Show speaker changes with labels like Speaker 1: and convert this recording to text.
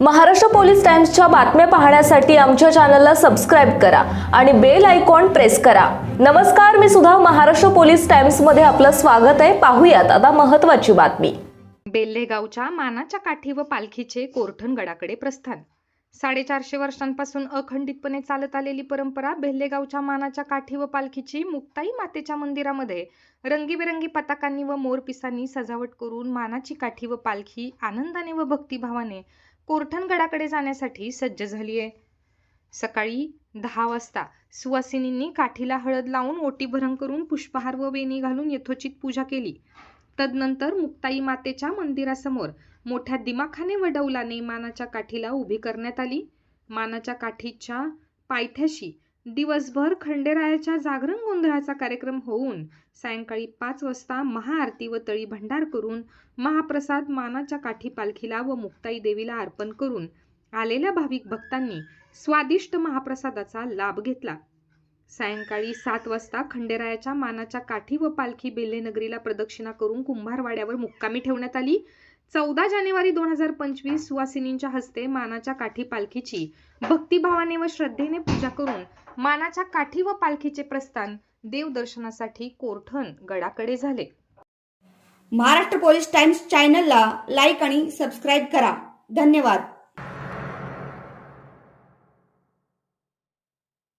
Speaker 1: Maharashtra police टाइम्सच्या बातम्या पाहण्यासाठी आमच्या चॅनलला सबस्क्राईब करा आणि बेल आयकॉन प्रेस करा. नमस्कार मी सुद्धा महाराष्ट्र पोलीस टाइम्समध्ये आपलं स्वागत आहे. पाहूयात आता महत्वाची बातमी.
Speaker 2: बेल्हेगावच्या मानाच्या काठी व पालखीचे कोरठण गडाकडे प्रस्थान. साडेचारशे वर्षांपासून अखंडितपणे चालत आलेली परंपरा बेल्हेगावच्या मानाच्या काठी व पालखीची मुक्ताई मातेच्या मंदिरामध्ये रंगीबेरंगी पताकांनी व मोरपिसांनी सजावट करून मानाची काठी व पालखी आनंदाने व भक्तिभावाने कोरठणगडाकडे जाण्यासाठी सज्ज झाली आहे. सकाळी दहा वाजता सुवासिनींनी काठीला हळद लावून ओटीभरण करून पुष्पहार व वेणी घालून यथोचित पूजा केली. तदनंतर मुक्ताई मातेच्या मंदिरासमोर मोठ्या दिमाखाने व डौलाने मानाच्या काठीला उभी करण्यात आली. मानाच्या काठीच्या पायथ्याशी दिवसभर खंडेरायाच्या जागरण गोंधळाचा कार्यक्रम होऊन सायंकाळी पाच वाजता महाआरती व तळी भंडार करून महाप्रसाद मानाच्या काठी पालखीला व मुक्ताई देवीला अर्पण करून आलेल्या भाविक भक्तांनी स्वादिष्ट महाप्रसादाचा लाभ घेतला. सायंकाळी सात वाजता खंडेरायाच्या मानाच्या काठी व पालखी बेल्लेनगरीला प्रदक्षिणा करून कुंभारवाड्यावर मुक्कामी ठेवण्यात आली. चौदा जानेवारी दोन हजार पंचवीस सुवासिनींच्या हस्ते मानाच्या काठी पालखीची भक्तिभावाने व श्रद्धेने पूजा करून मानाच्या काठी व पालखीचे प्रस्थान देवदर्शनासाठी कोरठण गडाकडे झाले.
Speaker 3: महाराष्ट्र पोलीस टाइम्स चॅनलला लाईक आणि सबस्क्राईब करा. धन्यवाद.